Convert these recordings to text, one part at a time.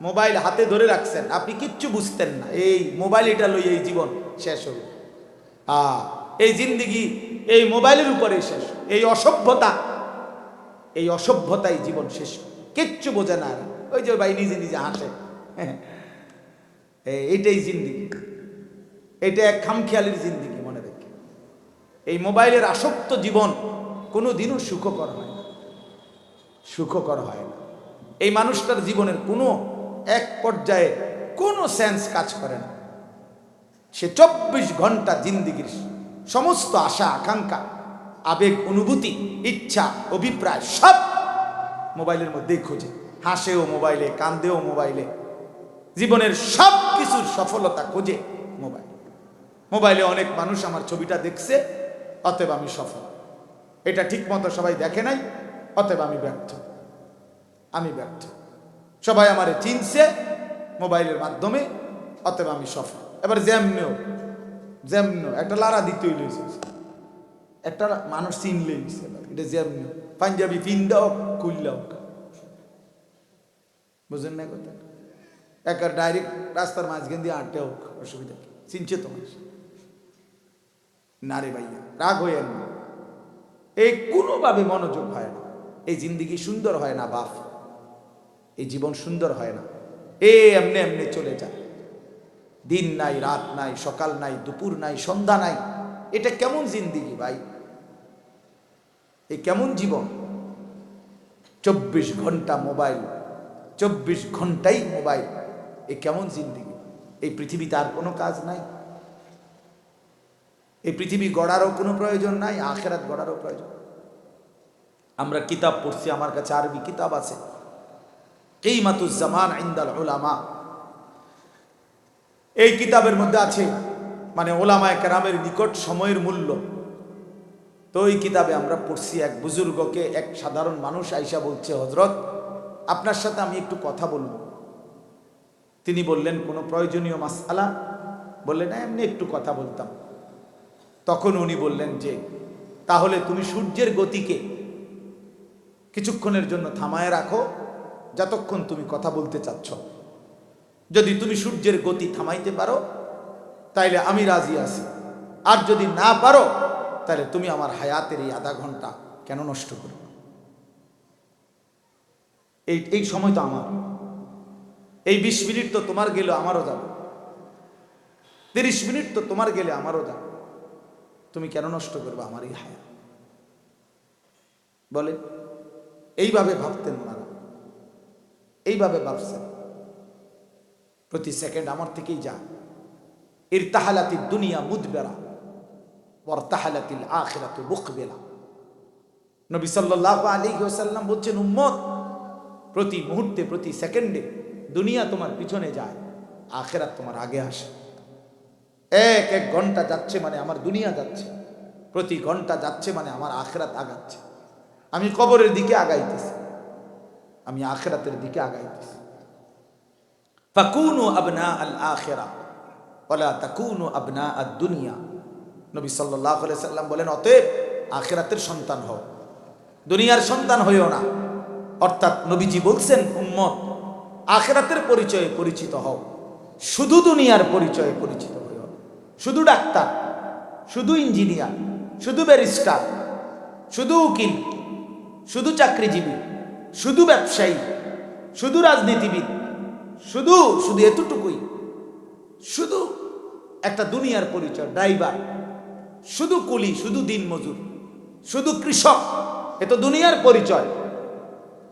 Mobile হাতে ধরে রাখছেন। আপনি কিচ্ছু বুঝতেন না। এই মোবাইল এটা লই এই জীবন শেষ হল। হ্যাঁ এই জিন্দিগি এই মোবাইলের উপরে শেষ। এই অসভ্যতা, এই অসভ্যতাই জীবন শেষ। কিচ্ছু বোঝে না। ওই যে ভাই নিজে নিজে হাসে। এই- এইটাই জিন্দিগি। এটা এক খামখেয়ালির জিন্দিগি, মনে রেখে। এই মোবাইলের আসক্ত জীবন কোনো দিনও সুখকর হয় না। সুখকর হয় না। এই মানুষটার জীবনের কোনো এক পর্যায়ে কোনো সেন্স কাজ করে না। সে চব্বিশ ঘণ্টা জিন্দিগির সমস্ত আশা, আকাঙ্ক্ষা, আবেগ, অনুভূতি, ইচ্ছা, অভিপ্রায় সব মোবাইলের মধ্যেই খোঁজে। হাসেও মোবাইলে কান্দেও মোবাইলে। জীবনের সব কিছুর সফলতা খোঁজে মোবাইল। মোবাইলে অনেক মানুষ আমার ছবিটা দেখছে, অতএব আমি সফল। এটা ঠিক মতো সবাই দেখে নাই, অতএব আমি ব্যর্থ। আমি ব্যর্থ। সবাই আমারে চিনছে মোবাইলের মাধ্যমে, অতএব আমি সফল। এবার জ্যামনেও জ্যামনেও একটা লারা দিতেই লইছে। একটা মানুষ এবার। এটা জ্যামনেও পাঞ্জাবি পিন্দাও খুললাও বুঝেন না কথা? একার ডাইরেক্ট রাস্তার মাঝখান দিয়ে আটটা হোক, অসুবিধা কি? চিনছে তো মানুষ? না রে ভাইয়া, রাগ হয়ে না। এই কোনোভাবে মনোযোগ হয় না। এই জিন্দিগি সুন্দর হয় না, বাপ। এই জীবন সুন্দর হয় না। এ এমনি এমনি চলে যায়। দিন নাই, রাত নাই, সকাল নাই, দুপুর নাই, সন্ধ্যা নাই। এটা কেমন জিন্দিগি ভাই? এই কেমন জীবন? চব্বিশ ঘণ্টা মোবাইল, চব্বিশ ঘন্টাই মোবাইল। এই কেমন জিন্দিগি? এই পৃথিবীতে আর কোনো কাজ নাই। এই পৃথিবী গড়ারও কোনো প্রয়োজন নাই, আখেরাত গড়ারও প্রয়োজন। আমরা কিতাব পড়ছি, আমার কাছে আরবি কিতাব আছে। কিমাতুজ্জামান ইন্দাল উলামা। এই কিতাবের মধ্যে আছে মানে ওলামায় কেরামের নিকট সময়ের মূল্য। তো এই কিতাবে আমরা পড়ছি এক বুজুর্গকে এক সাধারণ মানুষ আইসা বলছে হজরত আপনার সাথে আমি একটু কথা বলব। তিনি বললেন কোনো প্রয়োজনীয় মাসালা বললেন "হ্যাঁ, এমনি একটু কথা বলতাম। তখন উনি বললেন যে তাহলে তুমি সূর্যের গতিকে কিছুক্ষণের জন্য থামায় রাখো যতক্ষণ তুমি কথা বলতে চাচ্ছ। যদি তুমি সূর্যের গতি থামাইতে পারো, তাইলে আমি রাজি আছি। আর যদি না পারো তাহলে তুমি আমার হায়াতের এই আধা ঘণ্টা কেন নষ্ট করো? এই এই সময় তো আমার। এই বিশ মিনিট তো তোমার গেলে আমারও যাবে। তিরিশ মিনিট তো তোমার গেলে আমারও যাবে। তুমি কেন নষ্ট করবে আমার এই হায়াত? বলে এইভাবে ভাবতেন ওনারা। এইভাবে ভাবছেন প্রতি সেকেন্ড আমার থেকেই যা। ইরতাহালাতি দুনিয়া মুদবেরা ওয়ারতাহালাতিল আখিরাতু মুকবেলা নবী সাল্লাল্লাহু আলাইহি ওয়াসাল্লাম বলছেন, উম্মত, প্রতি মুহূর্তে, প্রতি সেকেন্ডে দুনিয়া তোমার পিছনে যায়, আখেরাত তোমার আগে আসে। এক এক ঘণ্টা যাচ্ছে মানে আমার দুনিয়া যাচ্ছে। প্রতি ঘণ্টা যাচ্ছে মানে আমার আখেরাত আগাচ্ছে। আমি কবরের দিকে আগাইতেছি। আমি আখেরাতের দিকে আগাইতেছি। ফাকুনু আবনা আল আখেরা ওলা তাকুনু আবনা আদ দুনিয়া। নবী সাল্লাহ সাল্লাম বলেন, অতএব আখেরাতের সন্তান হও। দুনিয়ার সন্তান হইও না। অর্থাৎ নবীজি বলছেন, উম্মত, আখেরাতের পরিচয়ে পরিচিত হও। শুধু দুনিয়ার পরিচয়ে পরিচিত হইও। শুধু ডাক্তার, শুধু ইঞ্জিনিয়ার, শুধু ব্যারিস্টার, শুধু উকিল, শুধু চাকরিজীবী শুধু ব্যবসায়ী, শুধু রাজনীতিবিদ, শুধু শুধু এতটুকুই। শুধু একটা দুনিয়ার পরিচয়, ড্রাইভার, শুধু কুলি, শুধু দিন মজুর শুধু কৃষক, এ তো দুনিয়ার পরিচয়।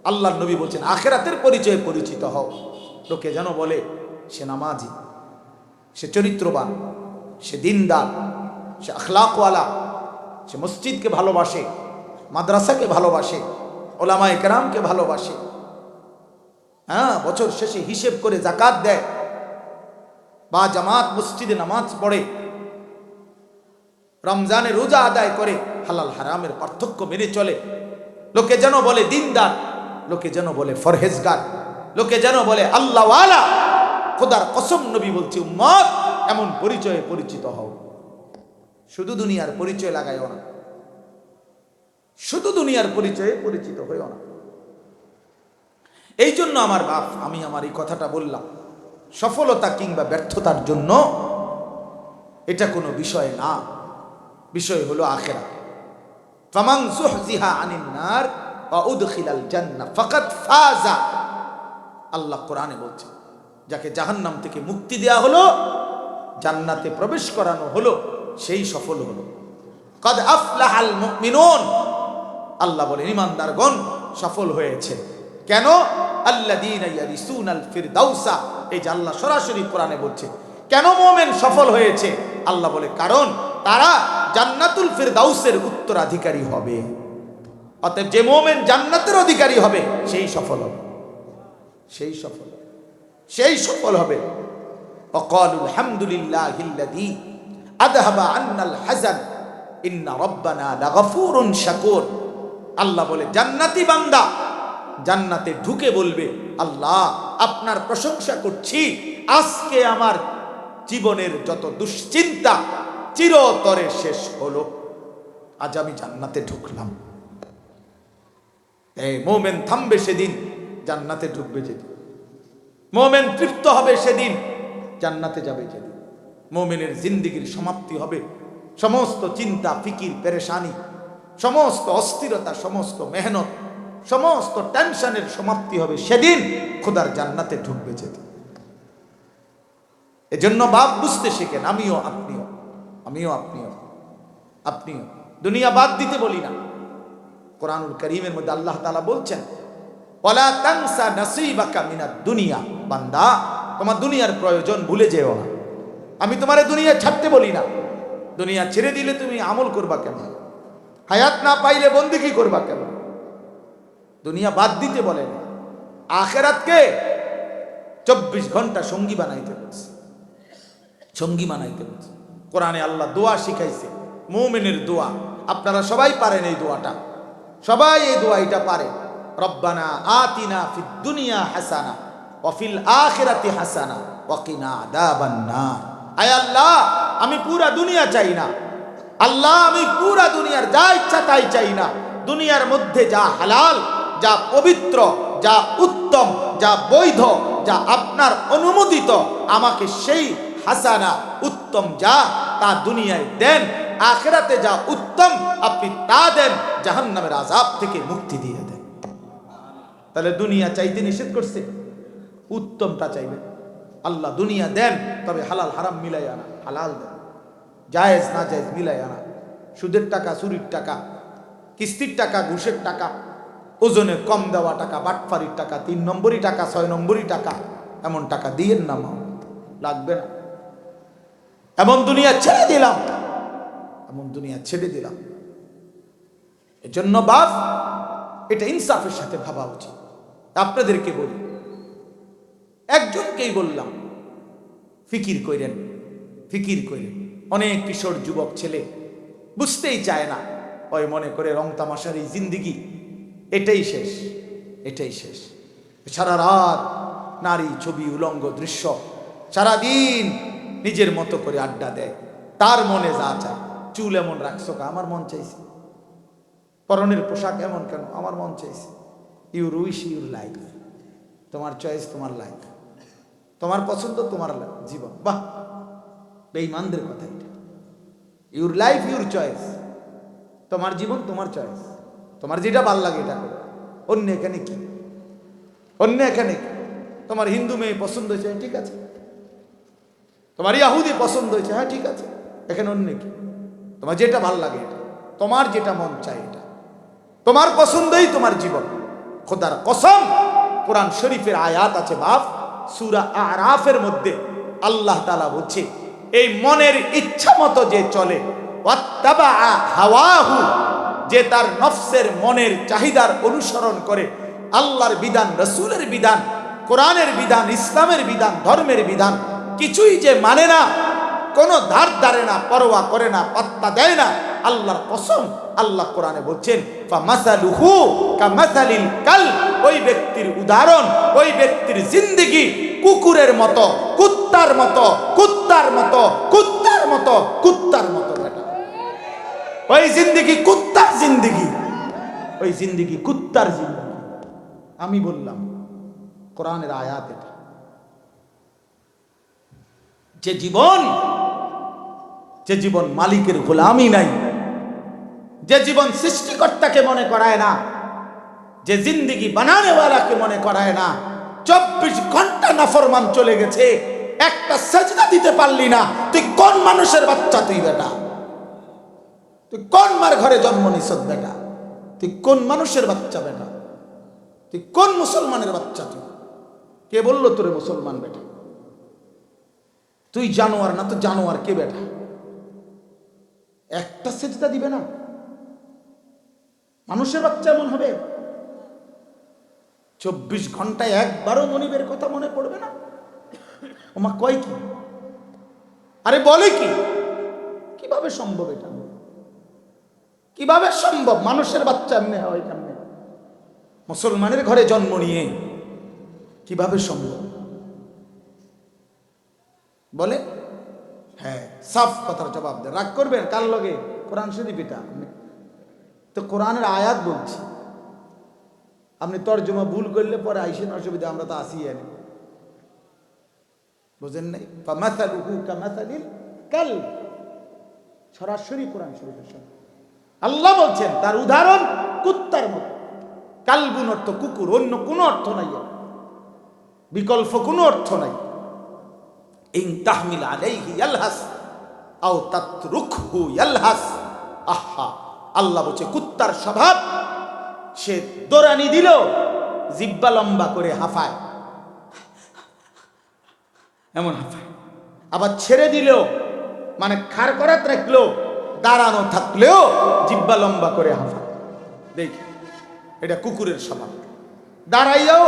আল্লাহ নবী বলছেন, আখেরাতের পরিচয়ে পরিচিত হও। লোকে যেন বলে, সে নামাজি, সে চরিত্রবান, সে দিনদার, সে আখলাকওয়ালা, সে মসজিদকে ভালোবাসে, মাদ্রাসাকে ভালোবাসে ওলামা একরামকে ভালোবাসে। হ্যাঁ বছর শেষে হিসেব করে জাকাত দেয়। বা জামাত মসজিদে নামাজ পড়ে। রমজানে রোজা আদায় করে। হালাল হারামের পার্থক্য মেনে চলে। লোকে যেন বলে দিনদার, লোকে যেন বলে ফরহেজগার, লোকে যেন বলে আল্লাহওয়ালা। খোদার কসম নবী বলছি, উম্মত, এমন পরিচয়ে পরিচিত হও। শুধু দুনিয়ার পরিচয় লাগাইও না। শুধু দুনিয়ার পরিচয়ে পরিচিত হইও না। এই জন্য আমার বাপ, আমি আমার এই কথাটা বললাম, সফলতা কিংবা ব্যর্থতার জন্য এটা কোনো বিষয় না। বিষয় হলো আখেরা। ফামাং জুহজিহা আনিন নার ওয়া উদখিলাল জান্নাহ ফাকাদ ফাজা। আল্লাহ কোরআনে বলছে, যাকে জাহান্নাম থেকে মুক্তি দেয়া হলো, জান্নাতে প্রবেশ করানো হলো, সেই সফল হলো। কদ আফলাহাল মুমিনুন আল্লাহ বলেন, ইমানদারগণ সফল হয়েছে। কেন? আল্লাহ ফিরদাউসা এই যে আল্লাহ সরাসরি কোরআনে বলছে। কেন মোমেন সফল হয়েছে? আল্লাহ বলে, কারণ তারা জান্নাতুল ফিরদাউসের উত্তরাধিকারী হবে। অতএব যে মোমেন জান্নাতের অধিকারী হবে, সেই সফল হবে। সেই সফল সেই সফল হবে। অকল হামদুলিল্লাহ আদহাবা আন্নাল হাজান ইন্না রব্বানা লাগাফুরুন শাকুর। আল্লাহ বলে, জান্নাতি বান্দা। জান্নাতে ঢুকে বলবে, আল্লাহ, আপনার প্রশংসা করছি। আজকে আমার জীবনের যত দুশ্চিন্তা, চিরতরে শেষ হলো। আজ আমি জান্নাতে ঢুকলাম। এই মোমেন থামবে সেদিন, জান্নাতে ঢুকবে যেদিন। মোমেন তৃপ্ত হবে সেদিন, জান্নাতে যাবে যেদিন। মোমেনের জিন্দিগির সমাপ্তি হবে। সমস্ত চিন্তা, ফিকির, পেরেশানি সমস্ত অস্থিরতা, সমস্ত মেহনত, সমস্ত টেনশনের সমাপ্তি হবে সেদিন খোদার জান্নাতে ঢুকবে যেদিন। এজন্য বাপ বুঝতে শেখেন, আমিও আপনিও আমিও আপনিও আপনিও। দুনিয়া বাদ দিতে বলি না। কোরআনুল করিমের মধ্যে আল্লাহ তাআলা বলছেন, ওয়ালা তানসা নাসিবাকা মিনাদ দুনিয়া। বান্দা, তোমার দুনিয়ার প্রয়োজন ভুলে যেও না। আমি তোমারে দুনিয়া ছাড়তে বলি না। দুনিয়া ছেড়ে দিলে তুমি আমল করবা কেন হায়াত না পাইলে বন্দিকি করবা কেন? দুনিয়া বাদ দিতে বলেন আখেরাতকে চব্বিশ ঘণ্টা সঙ্গী বানাইতে বলছে। সঙ্গী বানাইতে বলছে। কোরআনে আল্লাহ দোয়া শিখাইছে, মোমেনের দোয়া। আপনারা সবাই পারেন এই দোয়াটা। সবাই এই দোয়া এটা পারে। রব্বানা আতিনা ফিদ দুনিয়া হাসানা ওয়াফিল আখিরাতি হাসানা ওয়াকিনা আদাবান নার আয় আল্লাহ, আমি পুরা দুনিয়া চাই না। আল্লাহ, আমি পুরা দুনিয়ার যা ইচ্ছা তাই চাই না। দুনিয়ার মধ্যে যা হালাল, যা পবিত্র, যা উত্তম, যা বৈধ, যা আপনার অনুমোদিত, আমাকে সেই হাসানা উত্তম যা তা দুনিয়ায় দেন, আখেরাতে যা উত্তম আপনি তা দেন, জাহান্নামের আজাব থেকে মুক্তি দিয়ে দেন। তাহলে দুনিয়া চাইতে নিষেধ করছে? উত্তমটা চাইবে। আল্লাহ দুনিয়া দেন, তবে হালাল হারাম মিলাই আনা হালাল দেন। জায়েজ না জায়েজ মিলাই আনা সুদের টাকা, চুরির টাকা, কিস্তির টাকা, ঘুষের টাকা, ওজনে কম দেওয়া টাকা, বাটফারির টাকা, তিন নম্বরই টাকা, ছয় নম্বরই টাকা, এমন টাকা দিয়েন না মা। লাগবে না। এমন দুনিয়া ছেড়ে দিলাম। এমন দুনিয়া ছেড়ে দিলাম। এজন্য বাপ, এটা ইনসাফের সাথে ভাবা উচিত। আপনাদেরকে বলি, একজনকেই বললাম, ফিকির কইরেন ফিকির কইরেন। অনেক কিশোর যুবক ছেলে। বুঝতেই চায় না। ওই মনে করে রং তামাশার এই জিন্দিগি। এটাই শেষ এটাই শেষ। সারা রাত নারী ছবি, উলঙ্গ দৃশ্য, সারাদিন নিজের মতো করে আড্ডা দেয়। তার মনে যা চায়। চুল এমন রাখছো? আমার মন চাইছে। পরনের পোশাক এমন কেন? আমার মন চাইছে। ইউর উইশ ইউর লাইফ তোমার চয়েস তোমার লাইফ তোমার পছন্দ, তোমার জীবন। বাহ! বেঈমানদের কথা এটা। ইউর লাইফ ইউর চয়েস তোমার জীবন তোমার চয়েস তোমার যেটা ভালো লাগে এটা করো। অন্য এখানে কি? অন্য এখানে কি? তোমার হিন্দু মেয়ে পছন্দ হয়েছে হ্যাঁ, ঠিক আছে। তোমার ইয়াহুদি পছন্দ হয়েছে হ্যাঁ ঠিক আছে। এখানে অন্য কি? তোমার যেটা ভালো লাগে এটা। তোমার যেটা মন চায় এটা। তোমার পছন্দই তোমার জীবন। খোদার কসম কোরআন শরীফের আয়াত আছে বাপ। সুরা আরাফের মধ্যে আল্লাহ তালা বলছে এই মনের ইচ্ছা মতো যে চলে হাওয়াহু, যে তার নফসের মনের চাহিদার অনুসরণ করে, আল্লাহর বিধান, রসুলের বিধান, কোরআনের বিধান, ইসলামের বিধান, ধর্মের বিধান, কিছুই যে মানে না, কোনো ধার ধারে না, পরোয়া করে না, পাত্তা দেয় না, আল্লাহর কসম, আল্লাহ কোরআনে বলছেন কাল ওই ব্যক্তির উদাহরণ, ওই ব্যক্তির জিন্দেগি, কুকুরের মতো, কুত্তার মতো কুত্তার মতো কুত্তার মতো কুত্তার মতো বেটা। ওই জিন্দেগি কুত্তার জিন্দেগি। ওই জিন্দেগি কুত্তার জিন্দেগি। আমি বললাম, কোরআনের আয়াত এটা। যে জীবন যে জীবন মালিকের গোলামি নাই, যে জীবন সৃষ্টিকর্তাকে মনে করায় না, যে জিন্দিগি বানানেওয়ালাকে মনে করায় না, চব্বিশ ঘণ্টা নাফরমান চলে গেছে। একটা সেজদা দিতে পারলি না। তুই কোন মানুষের বাচ্চা তুই বেটা? তুই কোন মার ঘরে জন্ম নিছ বেটা? তুই কোন মানুষের বাচ্চা বেটা? তুই কোন মুসলমানের বাচ্চা তুই? কে বলল তোরে মুসলমান বেটা? তুই জানোয়ার না তো জানোয়ার কে বেটা? একটা সেজদা দিবে না? মানুষের বাচ্চা এমন হবে? চব্বিশ ঘন্টায় একবারও মনিবের কথা মনে পড়বে না? ওমা কয় কি? আরে বলে কি? কীভাবে সম্ভব এটা? কীভাবে সম্ভব? মানুষের বাচ্চা এমনি হয় কেমনে? মুসলমানের ঘরে জন্ম নিয়ে কীভাবে সম্ভব? বলে হ্যাঁ সাফ কথার জবাব দেন রাগ করবেন? কার লগে? কোরআন শরীফ এটা। তো কোরআনের আয়াত বলছি। আপনি তর্জমা ভুল করলে পরে আইসেন, অসুবিধা, আমরা তো আসি আনি। বুঝেন নাই? ফামাসালুহু কামাসালিল কাল। সরাসরি কোরআন শরীফের সঙ্গে আল্লাহ বলছেন, তার উদাহরণ কুত্তার মতো। কালবুন অর্থ কুকুর, অন্য কোনো অর্থ নাই বিকল্প কোনো অর্থ নাই। ইন তাহমিল আলাইহি ইয়ালহাস, আও তাতরুকহু ইয়ালহাস। আহা, আল্লাহ বলছে, কুত্তার স্বভাব, সে দোরানি দিল, জিব্বা লম্বা করে হাফায়। এমন আবার ছেড়ে দিলেও মানে খার করাত রাখল দাঁড়ানো থাকলেও জিব্বা লম্বা করে হাফায় দেখি, এটা কুকুরের স্বভাব। দাঁড়াইয়াও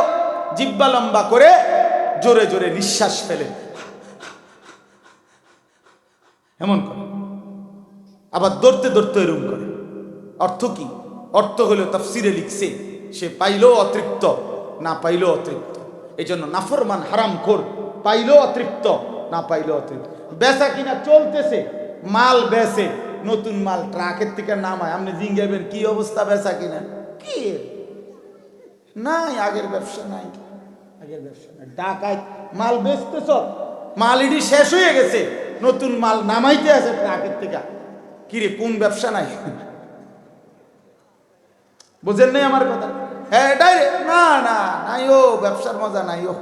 জিব্বা লম্বা করে জোরে জোরে নিঃশ্বাস ফেলে। এমন করে। আবার দৌড়তে দৌড়তে এরম করে। অর্থ কি? অর্থ হলো তাফসিরে লিখছে, সে পাইলেও অতৃপ্ত, না পাইলেও অতৃপ্ত। এই জন্য নাফরমান হারাম খোর পাইলেও অতৃপ্ত, না পাইলেও অতৃপ্ত। বেচা কিনা চলতেছে, মাল বেচে, নতুন মাল ট্রাকের থেকে নামায়। আপনি জিঙ্গাবেন কি অবস্থা বেচা কিনা? কি? নাই, আগের ব্যবসা নাই। আগের ব্যবসা নাই। ডাকায় মাল বেচতেছ, মাল ইডি শেষ হয়ে গেছে, নতুন মাল নামাইতে আছে ট্রাকের থেকে। কিরে, কোন ব্যবসা নাই? বুঝেন নাই আমার কথা? হ্যাঁ এটাই না না, নাই ও, ব্যবসার মজা নাই ও।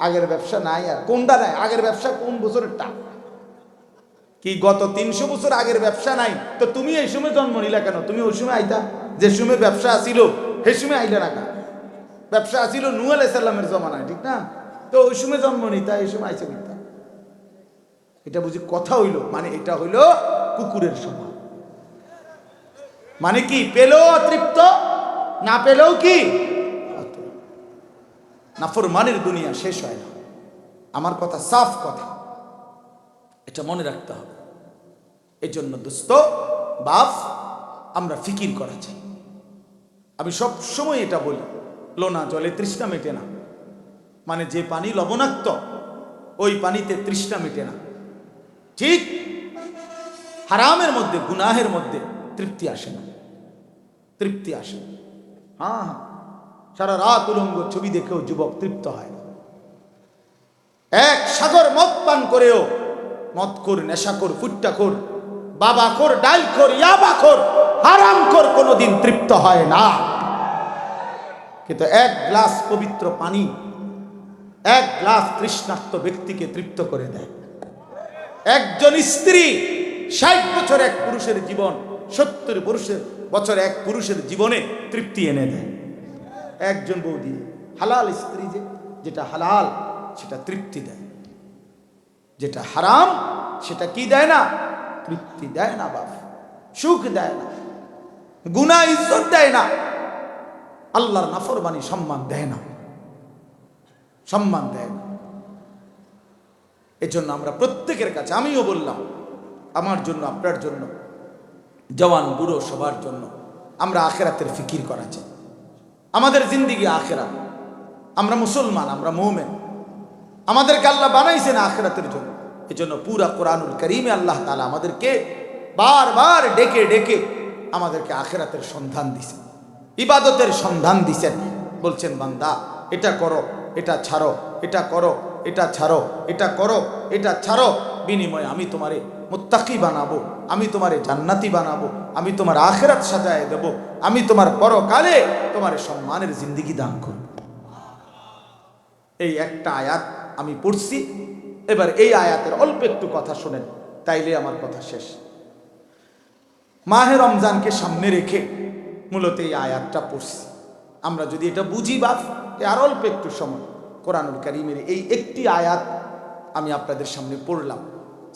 আগের ব্যবসা নাই আর কোনটা নাই? আগের ব্যবসা কোন বছরেরটা? কি গত তিনশো বছর আগের ব্যবসা নাই? তো তুমি এই সময় জন্ম নিলা কেন? তুমি ওই সময় আইতা? যে সময় ব্যবসা আসিল সেই সময় আইলে না কেন? ব্যবসা আসিল নু আলাইসাল্লামের জমানায়, ঠিক না? তো ওই সময় জন্ম নিতা, এই সময় আইসে নিতা এটা বুঝি কথা হইল? মানে এটা হইল কুকুরের স্বভাব মানে কি, পেলেও অতৃপ্ত, না পেলেও কি? নাফরমানের দুনিয়া শেষ হয় না। আমার কথা সাফ কথা। এটা মনে রাখতে হবে। এই জন্য দোস্ত বাপ আমরা ফিকির করা চাই। আমি সব সময় এটা বলি, লোনা জলে তৃষ্ণা মেটে না। মানে যে পানি লবণাক্ত, ওই পানিতে তৃষ্ণা মেটে না। ঠিক হারামের মধ্যে, গুনাহের মধ্যে তৃপ্তি আসে না। তৃপ্তি আসে। হ্যাঁ হ্যাঁ। সারা রাত উলঙ্গ ছবি দেখেও যুবক তৃপ্ত হয়। এক সাগর মদ পান করেও মদ কর নেশা কর ফুট্টা কর বাবা কর ডাল কর ইয়াবা কর হারাম কর কোনোদিন তৃপ্ত হয় না। কিন্তু এক গ্লাস পবিত্র পানি এক গ্লাস তৃষ্ণাক্ত ব্যক্তিকে তৃপ্ত করে দেয়। একজন স্ত্রী ষাট বছর এক পুরুষের জীবন, সত্তর পুরুষের বছর এক পুরুষের জীবনে তৃপ্তি এনে দেয়। একজন বৌদি হালাল স্ত্রী যে, যেটা হালাল, সেটা তৃপ্তি দেয়। যেটা হারাম, সেটা কি দেয় না? তৃপ্তি দেয় না বাপ, সুখ দেয় না গুণা ইজ্জত দেয় না, আল্লাহর নাফরবানি সম্মান দেয় না, সম্মান দেয় না। এজন্য আমরা প্রত্যেকের কাছে, আমিও বললাম, আমার জন্য, আপনার জন্য, জওয়ান বুড়ো সবার জন্য, আমরা আখেরাতের ফিকির করা চাই। আমাদের জিন্দিগি আখেরাত। আমরা মুসলমান, আমরা মৌমেন। আমাদেরকে আল্লাহ বানাইছেন আখেরাতের জন্য। এজন্য পুরা কোরআনুল করিমে আল্লাহ তালা আমাদেরকে বারবার ডেকে ডেকে আমাদেরকে আখেরাতের সন্ধান দিছেন। ইবাদতের সন্ধান দিছেন। বলছেন, বান্দা, এটা করো, এটা ছাড়ো, এটা করো, এটা ছাড়ো, এটা করো, এটা ছাড়ো। বিনিময়ে আমি তোমারে মুত্তাকি বানাবো, আমি তোমারে জান্নাতি বানাবো, আমি তোমার আখেরাত সাজায় দেব, আমি তোমার পরকালে তোমার সম্মানের জিন্দিগি দান করব। এই একটা আয়াত আমি পড়ছি। এবার এই আয়াতের অল্প একটু কথা শোনেন, তাইলে আমার কথা শেষ। মাহে রমজানকে সামনে রেখে মূলত এই আয়াতটা পড়ছি। আমরা যদি এটা বুঝি বা আর অল্প একটু সময়, কোরআনুল কারিমের এই একটি আয়াত আমি আপনাদের সামনে পড়লাম।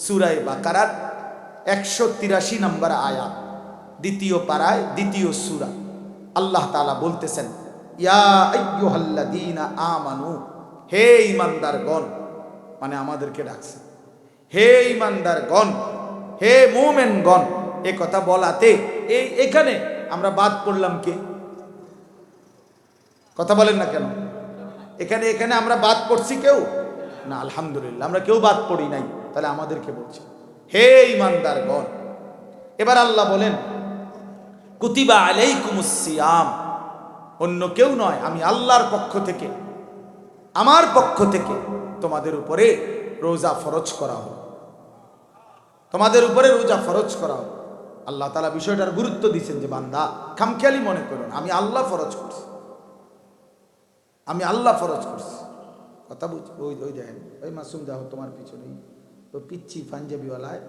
সুরায় বাকারার একশো তিরাশি নম্বর আয়াত, দ্বিতীয় পাড়ায় দ্বিতীয় সুরা। আল্লাহ তালা বলতেছেন, ইয়া আমানু, হে ইমানদারগণ মানে আমাদেরকে ডাকছে, হে ইমানদারগণ হে মোমেনগণ, এ কথা বলাতে এই এখানে আমরা বাদ পড়লাম কে? কথা বলেন না কেন? এখানে এখানে আমরা বাদ পড়ছি কেউ? না, আলহামদুলিল্লাহ, আমরা কেউ বাদ পড়ি নাই। তাহলে আমাদেরকে বলছে, হে ইমানদারগণ, এবার আল্লাহ বলেন, কুতিবা আলাইকুমুসিয়াম অন্য কেউ নয়, আমি আল্লাহর পক্ষ থেকে, আমার পক্ষ থেকে তোমাদের উপরে রোজা ফরজ করা হোক। তোমাদের উপরে রোজা ফরজ করা হোক। আল্লাহ তালা বিষয়টার গুরুত্ব দিচ্ছেন যে, বান্দা, খামখেয়ালি মনে করুন আমি আল্লাহ ফরজ করছি। আমি আল্লাহ ফরজ করছি। কথা বুঝ, ওই ওই দেখেন, ওই মাসুম যাহ তোমার পিছনেই। তো পিচ্ছি পাঞ্জাবিওয়ালায়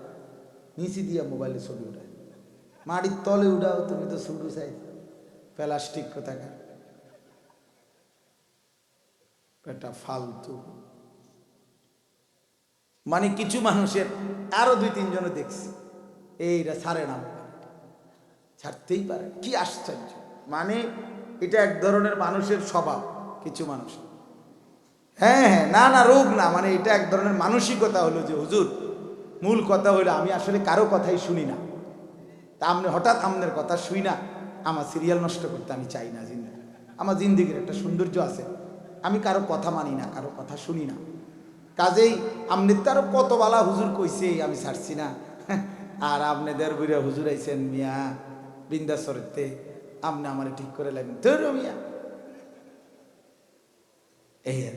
নিচি দিয়া মোবাইলে ছবি উঠায়। মাটির তলে উঠাও, তুমি তো শুরু চাই প্লাস্টিক কোথাকার। এটা ফালতু। মানে কিছু মানুষের, আরও দুই তিনজনে দেখছি। এইটা ছাড়ে না ছাড়তেই পারে কি আশ্চর্য। মানে এটা এক ধরনের মানুষের স্বভাব, কিছু মানুষ হ্যাঁ হ্যাঁ না না, রোগ না মানে এটা এক ধরনের মানসিকতা হলো যে, হুজুর, মূল কথা হলো আমি আসলে কারও কথাই শুনি না। তা আপনি হঠাৎ আমনের কথা শুই না, আমার সিরিয়াল নষ্ট করতে আমি চাই না জিন্দিগি আমার জিন্দিগির একটা সৌন্দর্য আছে। আমি কারও কথা মানি না, কারও কথা শুনি না। কাজেই আপনি তো আরও কত বালা হুজুর কইছে, আমি ছাড়ছি না। আর আপনি দেড় বুড়িয়া হুজুর আইছেন, মিয়া, বিন্দাসরতে আপনি আমার ঠিক করে লাগবেন তোর মিয়া। এই আর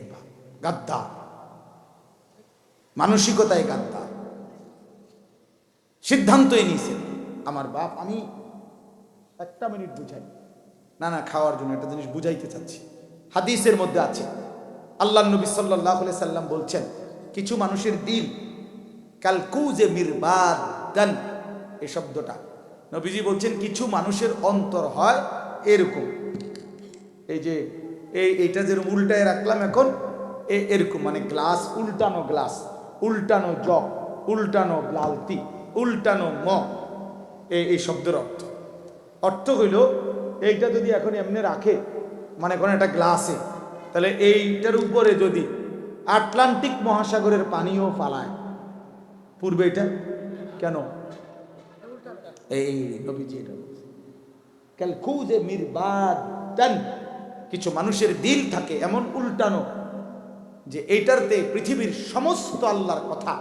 গাদ্দা। মানসিকতায় গাদ্দা। সিদ্ধান্তই নিয়েছে। আমার বাপ, আমি একটা মিনিট বুঝাই। না না, খাওয়ার জন্য একটা জিনিস বুঝাইতে চাচ্ছি। হাদিসের মধ্যে আছে। আল্লাহ নবী সাল্লাহ সাল্লাম বলছেন, কিছু মানুষের দিল কালকুজে মিরবাদান এ শব্দটা। নবীজি বলছেন, কিছু মানুষের অন্তর হয় এরকম। এই যে, এই, এইটা যেরকম উল্টায় রাখলাম এখন এরকম মানে গ্লাস উল্টানো গ্লাস উল্টানো জগ, উল্টানো লালতি উল্টানো ম এই শব্দের অর্থ। অর্থ হইল, এইটা যদি এখন এমনি রাখে মানে কোনো একটা গ্লাসে তাহলে এইটার উপরে যদি আটলান্টিক মহাসাগরের পানিও ফালায়, পূর্বে এটা? কেন? এই নবীজি এটা। ক্যালকুজে মিরবাদান, কিছু মানুষের দিল থাকে, এমন উল্টানো যে এইটারতে পৃথিবীর সমস্ত আল্লাহর কথা,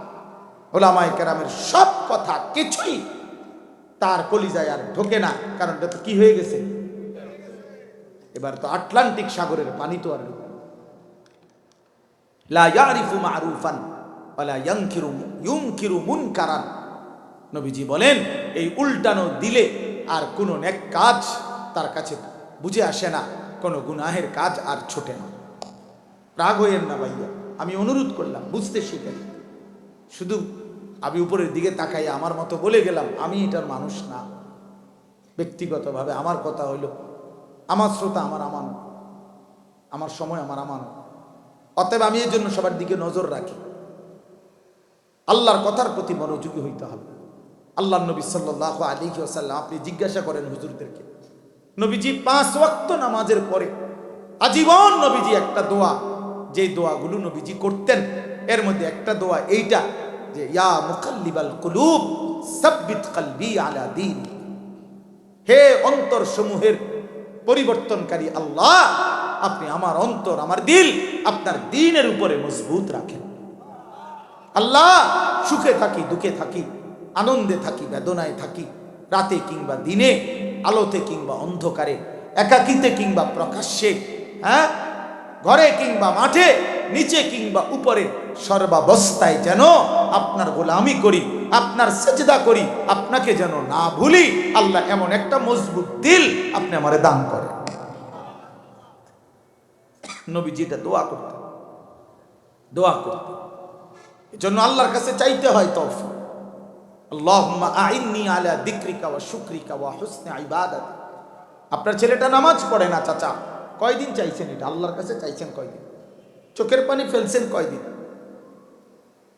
ওলামায় কেরামের সব কথা কিছুই তার কলিজায় আর ঢোকে না। কারণ এটা তো কি হয়ে গেছে? এবার তো আটলান্টিক সাগরের পানি তো আর নবীজি বলেন, এই উল্টানো দিলে আর কোনো কাজ তার কাছে বুঝে আসে না, কোনো গুনাহের কাজ আর ছোটে না। রাগ হইয়েন না ভাইয়া। আমি অনুরোধ করলাম, বুঝতে শিখেন। শুধু আমি উপরের দিকে তাকাই, আমার মতো বলে গেলাম, আমি এটার মানুষ না। ব্যক্তিগতভাবে আমার কথা হইল, আমার শ্রোতা আমার আমান, আমার সময় আমার আমান। অতএব আমি এই জন্য সবার দিকে নজর রাখি। আল্লাহর কথার প্রতি মনোযোগী হইতে হবে। আল্লাহ নবী সাল্লাহ আলী ওসাল্লাম আপনি জিজ্ঞাসা করেন হুজুরদেরকে, নবীজি পাঁচ ওয়াক্ত নামাজের পরে, আজীবন নবীজি একটা দোয়া যে দোয়াগুলো নবীজি করতেন, এর মধ্যে একটা দোয়া এইটা যে, ইয়া মুকাল্লিবাল কুলুব, সাব্বিত কলবি আলা দীন। হে অন্তর সমূহের পরিবর্তনকারী আল্লাহ, আপনি আমার অন্তর, আমার দিল আপনার দিনের উপরে মজবুত রাখেন। আল্লাহ, সুখে থাকি, দুঃখে থাকি, আনন্দে থাকি, বেদনায় থাকি, রাতে কিংবা দিনে, আলোতে কিংবা অন্ধকারে, একাকিতে কিংবা প্রকাশ্যে হ্যাঁ? ঘরে কিংবা মাঠে, নিচে কিংবা উপরে, সর্বাবস্থায় যেন আপনার গোলামি করি, আপনার সেজদা করি, আপনাকে যেন না ভুলি, আল্লাহ এমন একটা মজবুত দিল আপনি আমারে দান করেন। নবীজি এটা দোয়া করতেন। দোয়া করতেন। এজন্য আল্লাহর কাছে চাইতে হয় তৌফিক। আল্লাহুম্মা আইন্নি আলা দিক্রিকা ওয়া শুকরিকা ওয়া হুসনি ইবাদাতি। আপনার ছেলেটা নামাজ পড়ে না, চাচা? কয়দিন চাইছেন এটা? আল্লাহর কাছে চাইছেন কয়দিন? চোখের পানি ফেলছেন কয়দিন?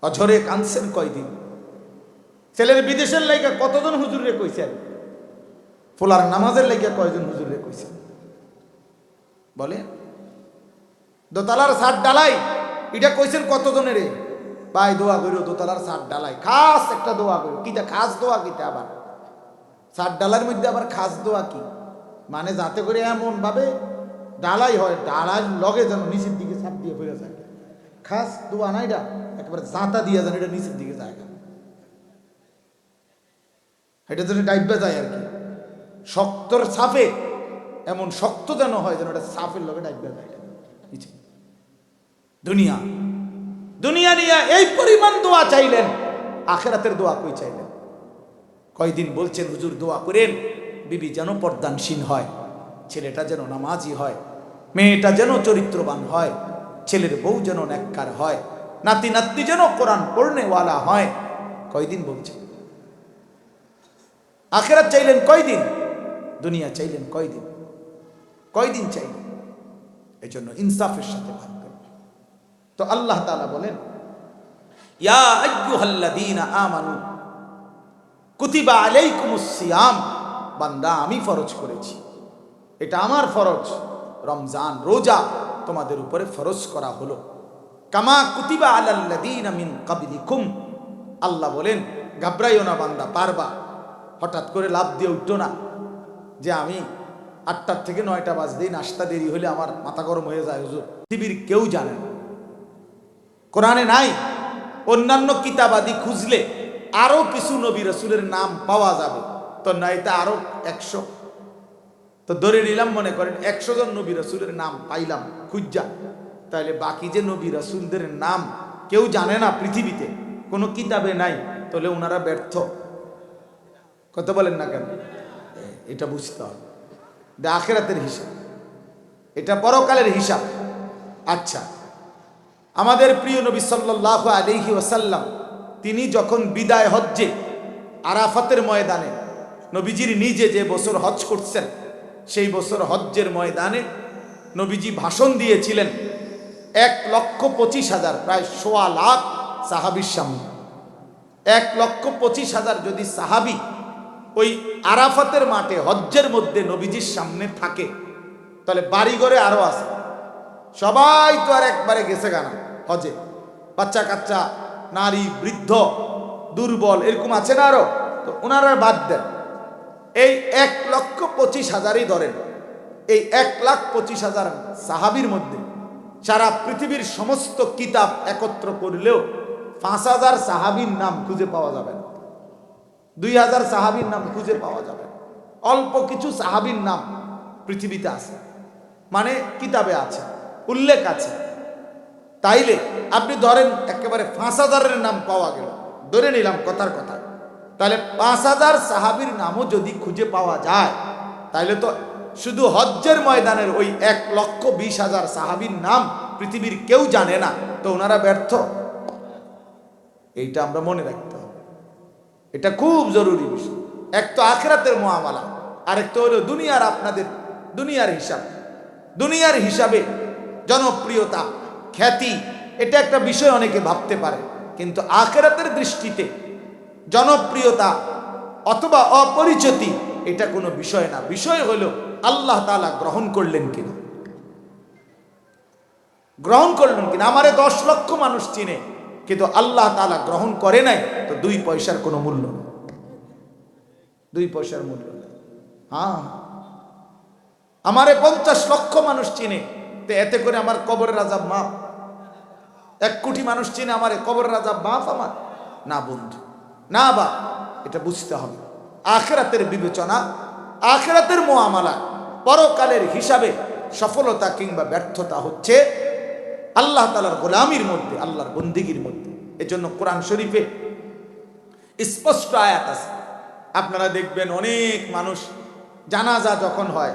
অঝরে কাঁদছেন কয়দিন? ছেলের বিদেশের লাইগা কতজন হুজুরে কইছেন? ফোলার নামাজের লাইগা কয়জন হুজুরে কইছেন? বলে, দোতলার সাত ডালাই, এটা কইছেন কতজনের ভাই, দোয়া করিও দোতলার সাত ডালাই। খাস একটা দোয়া করিও কিটা খাস দোয়া, কিটা আবার? সাত ডালার মধ্যে আবার খাস দোয়া কি? মানে যাতে করে এমন ভাবে ডালাই হয় ডালার লগে যেন নিচের দিকে চাপ দিয়ে ফিরে যায়। খাস দোয়া না এটা একেবারে জাঁতা দিয়ে যেন এটা নিচের দিকে যায় এটা যেন ডাইবে যায় আর কি। শক্তর সাফে এমন শক্ত যেন হয় যেন এটা সাফের লগে ডাইবে যায় দুনিয়া। দুনিয়া নিয়ে এই পরিমাণ দোয়া চাইলেন, আখেরাতের দোয়া কই চাইলেন? কয়দিন বলছেন, হুজুর দোয়া করেন, বিবি যেন পর্দানসীন হয়, ছেলেটা যেন নামাজি হয়। মেয়েটা যেন চরিত্রবান হয়, ছেলের বউ যেন ন্যাক্কার হয়, নাতি নাতনি যেন কোরআন পড়নেওয়ালা হয়। কয়দিন বলছেন আখেরাত চাইলেন কয়দিন? দুনিয়া চাইলেন কয়দিন? কয়দিন চাইলেন? এই জন্য ইনসাফের সাথে ভাববেন তো আল্লাহ তালা বলেন, ইয়া কুতিবা বান্দা, আমি ফরজ করেছি। এটা আমার ফরজ। রমজান রোজা তোমাদের উপরে ফরজ করা হলো। কামা কুতিবা আলাল্লাযীনা মিন আল্লাহ বলেন, ঘাবড়াইও না বান্দা, পারবা। হঠাৎ করে লাভ দিয়ে উঠতো না। যে আমি আটটার থেকে নয়টা বাজতেই নাস্তা দেরি হলে আমার মাথা গরম হয়ে যায়, হুজুর। পৃথিবীর কেউ জানে না। কোরআনে নাই, অন্যান্য কিতাবাদি খুঁজলে আরও কিছু নবী রসুলের নাম পাওয়া যাবে। তো নয়টা আরও একশো তো ধরে নিলাম, মনে করেন একশো জন নবী রসুলের নাম পাইলাম, খুঁজা। তাহলে বাকি যে নবী রসুলদের নাম কেউ জানে না পৃথিবীতে, কোনো কিতাবে নাই, তাহলে ওনারা ব্যর্থ। কত বলেন না কেন? এটা বুঝতে হবে। এটা আখেরাতের হিসাব। এটা পরকালের হিসাব। আচ্ছা আমাদের প্রিয় নবী সাল্লাহ আলিহি ওসাল্লাম তিনি যখন বিদায় হজ্জে আরাফাতের ময়দানে নবীজির নিজে যে বছর হজ করছেন সেই বছর হজ্জের ময়দানে নবীজি ভাষণ দিয়েছিলেন, এক লক্ষ পঁচিশ হাজার, প্রায় সোয়া লাখ সাহাবির সামনে। এক লক্ষ পঁচিশ হাজার যদি সাহাবি ওই আরাফাতের মাঠে হজ্জের মধ্যে নবীজির সামনে থাকে, তাহলে বাড়িঘরে আরও আছে। সবাই তো আর একবারে গেছে গানা হজে বাচ্চা কাচ্চা, নারী, বৃদ্ধ, দুর্বল, এরকম আছে না আরও তো ওনারা বাদ দেন। এই এক লক্ষ পঁচিশ হাজারই ধরেন। এই এক লাখ পঁচিশ হাজার সাহাবির মধ্যে সারা পৃথিবীর সমস্ত কিতাব একত্র করলেও পাঁচ হাজার সাহাবির নাম খুঁজে পাওয়া যাবে না। দুই হাজার সাহাবির নাম খুঁজে পাওয়া যাবে অল্প কিছু সাহাবির নাম পৃথিবীতে আছে। মানে কিতাবে আছে, উল্লেখ আছে। তাইলে আপনি ধরেন একেবারে পাঁচ হাজারের নাম পাওয়া গেল। ধরে নিলাম কথার কথা। তাহলে পাঁচ হাজার সাহাবির নামও যদি খুঁজে পাওয়া যায়, তাহলে তো শুধু হজ্জের ময়দানের ওই এক লক্ষ বিশ হাজার সাহাবির নাম পৃথিবীর কেউ জানে না। তো ওনারা ব্যর্থ। এইটা আমরা মনে রাখতে হবে। এটা খুব জরুরি বিষয়। এক তো আখেরাতের মহামালা, আরেক তো হলো দুনিয়ার আপনাদের দুনিয়ার হিসাব। দুনিয়ার হিসাবে জনপ্রিয়তা, খ্যাতি, এটা একটা বিষয় অনেকে ভাবতে পারে। কিন্তু আখেরাতের দৃষ্টিতে জনপ্রিয়তা অথবা অপরিচিতি, এটা কোনো বিষয় না। বিষয় হলো, আল্লাহ তাআলা গ্রহণ করলেন কিনা? গ্রহণ করলেন কিনা? আমারে দশ লক্ষ মানুষ চিনে, কিন্তু আল্লাহ তাআলা গ্রহণ করে নাই, তো দুই পয়সার কোনো মূল্য দুই পয়সার মূল্য হ্যাঁ। আমারে পঞ্চাশ লক্ষ মানুষ চিনে, তো এতে করে আমার কবরের রাজা মাপ এক কোটি মানুষ চিনে, আমারে কবর রাজা বাপ আমার? না বন্ধু। না বা, এটা বুঝতে হবে। আখেরাতের বিবেচনা, আখেরাতের মোয়ামালা, পরকালের হিসাবে সফলতা কিংবা ব্যর্থতা হচ্ছে আল্লাহ তালার গোলামির মধ্যে, আল্লাহর বন্দিগির মধ্যে। এজন্য কোরআন শরীফে স্পষ্ট আয়াত আছে। আপনারা দেখবেন অনেক মানুষ জানাজা যখন হয়,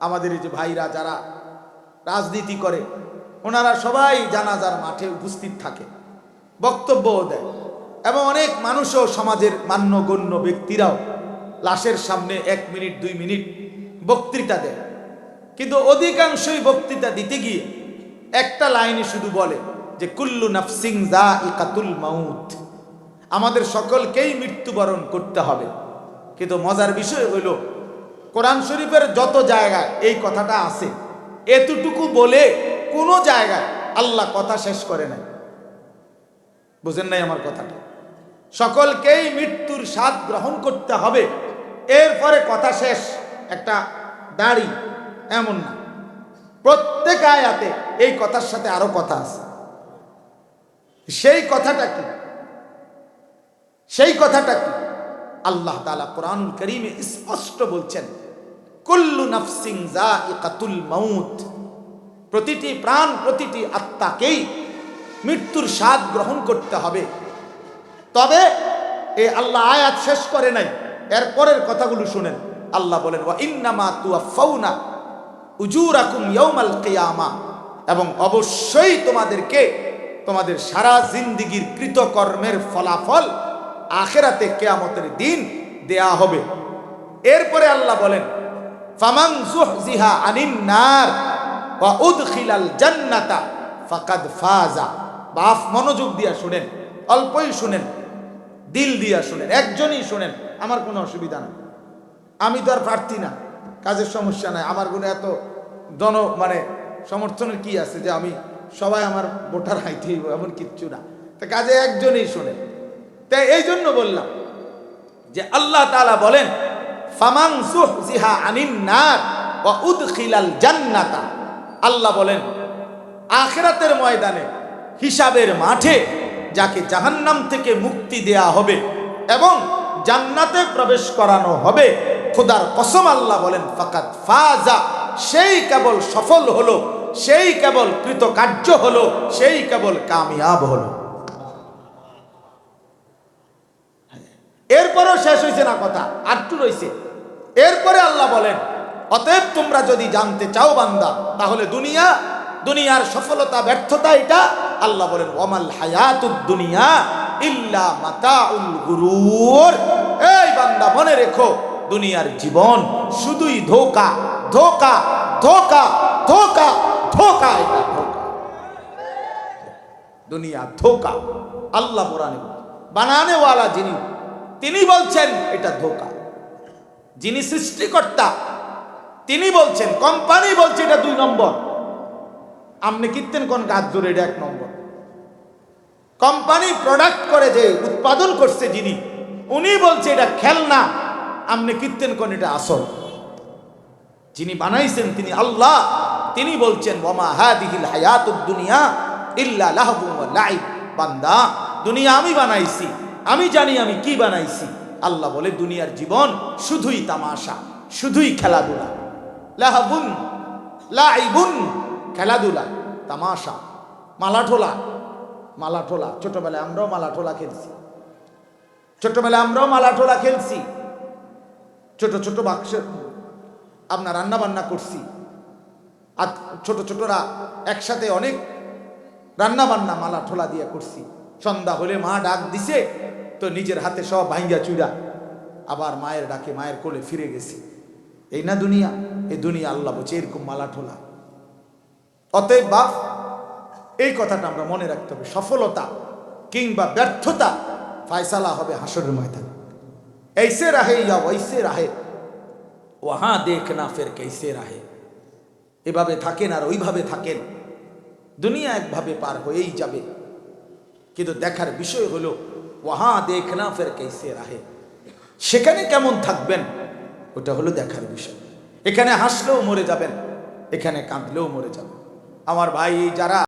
আমাদের যে ভাইরা যারা রাজনীতি করে, ওনারা সবাই জানাজার মাঠে উপস্থিত থাকে, বক্তব্যও দেয়। এবং অনেক মানুষও সমাজের মান্যগণ্য ব্যক্তিরাও লাশের সামনে এক মিনিট, দুই মিনিট বক্তৃতা দেয়। কিন্তু অধিকাংশই বক্তৃতা দিতে গিয়ে একটা লাইনে শুধু বলে যে, কুল্লু নাফসিং জা ইকাতুল মাউত। আমাদের সকলকেই মৃত্যুবরণ করতে হবে। কিন্তু মজার বিষয় হইল, কোরআন শরীফের যত জায়গায় এই কথাটা আছে, এতটুকু বলে কোনো জায়গায় আল্লাহ কথা শেষ করে নাই। বুঝেন নাই আমার কথাটা? সকলকেই মৃত্যুর স্বাদ গ্রহণ করতে হবে। এরপরে কথা শেষ, একটা দাড়ি এমন না। প্রত্যেক আয়াতে এই কথার সাথে আরও কথা আছে। সেই কথাটা কি? সেই কথাটা কি? আল্লাহ তালা কোরআনুল করিমে স্পষ্ট বলছেন, কুল্লু নাফসিং জাইকাতুল মাউত। প্রতিটি প্রাণ, প্রতিটি আত্মাকেই মৃত্যুর স্বাদ গ্রহণ করতে হবে। তবে এই আল্লাহ আয়াত শেষ করে নাই। এর পরের কথাগুলো শুনেন। আল্লাহ বলেন, ওয়া ইন্নামা তুয়াফাউনা উজুরাকুম ইয়াউমাল কিয়ামা। এবং অবশ্যই তোমাদেরকে তোমাদের সারা জিন্দিগির কৃতকর্মের ফলাফল আখেরাতে কেয়ামতের দিন দেয়া হবে। এরপরে আল্লাহ বলেন, ফামান জুহজিহা আনিন নার ওয়া উদখিলাল জান্নাতা ফাকাদ ফাজা। বাফ মনোযোগ দিয়া শুনেন, অল্পই শুনেন। দিল দিয়া শোনেন, একজনই শোনেন, আমার কোনো অসুবিধা নেই। আমি তো আর প্রার্থী না, কাজের সমস্যা নাই, আমার কোনো এত জন মানে সমর্থনের কি আছে যে আমি সবাই আমার ভোটার হাইতে এমন কিচ্ছু না। তা কাজে একজনই শোনে তাই এই জন্য বললাম যে আল্লাহ তালা বলেন ফামাং জিহা আনিন নার ওয়া উদখিলাল জান্নাতা। আল্লাহ বলেন, আখেরাতের ময়দানে, হিসাবের মাঠে যাকে জাহান্নাম থেকে মুক্তি দেয়া হবে এবং জান্নাতে প্রবেশ করানো হবে, খোদার কসম আল্লাহ বলেন ফাকাত ফাজা, সেই কেবল সফল হলো, সেই কেবল কৃতকার্য হলো, সেই কেবল কামিয়াব হলো। এরপরেও শেষ হয়েছে না কথা, আটটু রয়েছে এরপরে আল্লাহ বলেন, অতএব তোমরা যদি জানতে চাও বান্দা, তাহলে দুনিয়া, দুনিয়ার সফলতা, ব্যর্থতা এটা আল্লাহ বলেন ওমাল হায়াতুদ দুনিয়া ইল্লা মাতাউল গুরুর। এই বান্দা মনে রেখো, দুনিয়ার জীবন শুধুই ধোকা ধোকা ধোকা ধোকা ধোকা, এটা ধোকা। দুনিয়া ধোকা, আল্লাহ কোরআনে বানানেওয়ালা যিনি, তিনি বলছেন এটা ধোকা। যিনি সৃষ্টিকর্তা, তিনি বলছেন, কোম্পানি বলছে এটা দুই নম্বর। আপনি কিনতেন কোন গাছ জোরে এটা এক নম্বর। কোম্পানি প্রোডাক্ট করে যে উৎপাদন করছে যিনি, উনি বলছে, এটা খেলনা। আপনি কিনতেন কোন এটা আসল। যিনি বানাইছেন, তিনি আল্লাহ। তিনি বলছেন ওমা হাদিহিল হায়াতুদ দুনিয়া ইল্লা লাহবু ওয়া লাইব। বান্দা, দুনিয়া আমি বানাইছি। আমি জানি আমি কি বানাইছি। আল্লাহ বলে, দুনিয়ার জীবন শুধুই তামাশা, শুধুই খেলাধুলা। লাহাবুন, লাইবুন, খেলাধুলা, তামাশা, মালাঠোলা। মালাঠোলা, ছোটবেলায় আমরাও মালাঠোলা খেলছি। ছোটবেলায় আমরাও মালাঠোলা খেলছি। ছোট ছোট বাক্সের আপনার রান্না বান্না করছি। আর ছোট ছোটরা একসাথে অনেক রান্না বান্না মালা ঠোলা দিয়ে করছি। সন্ধ্যা হলে মা ডাক দিছে, তো নিজের হাতে সব ভাঙ্গা চুরা। আবার মায়ের ডাকে, মায়ের কোলে ফিরে গেছি। এই না দুনিয়া এই দুনিয়া, আল্লাহ বলছে এরকম মালা ঠোলা অতএব বাপ এই কথাটা আমরা মনে রাখতে হবে। সফলতা কিংবা ব্যর্থতা ফায়সালা হবে হাসরের ময়দানে। এইসে রাহে ইয়া ওইসে রাহে। ওহা দেখ না ফের কেসে রাহে। এভাবে থাকেন আর ওইভাবে থাকেন। দুনিয়া একভাবে পার হয়েই যাবে। কিন্তু দেখার বিষয় হলো ওহা দেখ না ফের কেসে রাহে। সেখানে কেমন থাকবেন? ওটা হলো দেখার বিষয়। এখানে হাসলেও মরে যাবেন, এখানে কাঁদলেও মরে যাবেন। আমার ভাই, যারা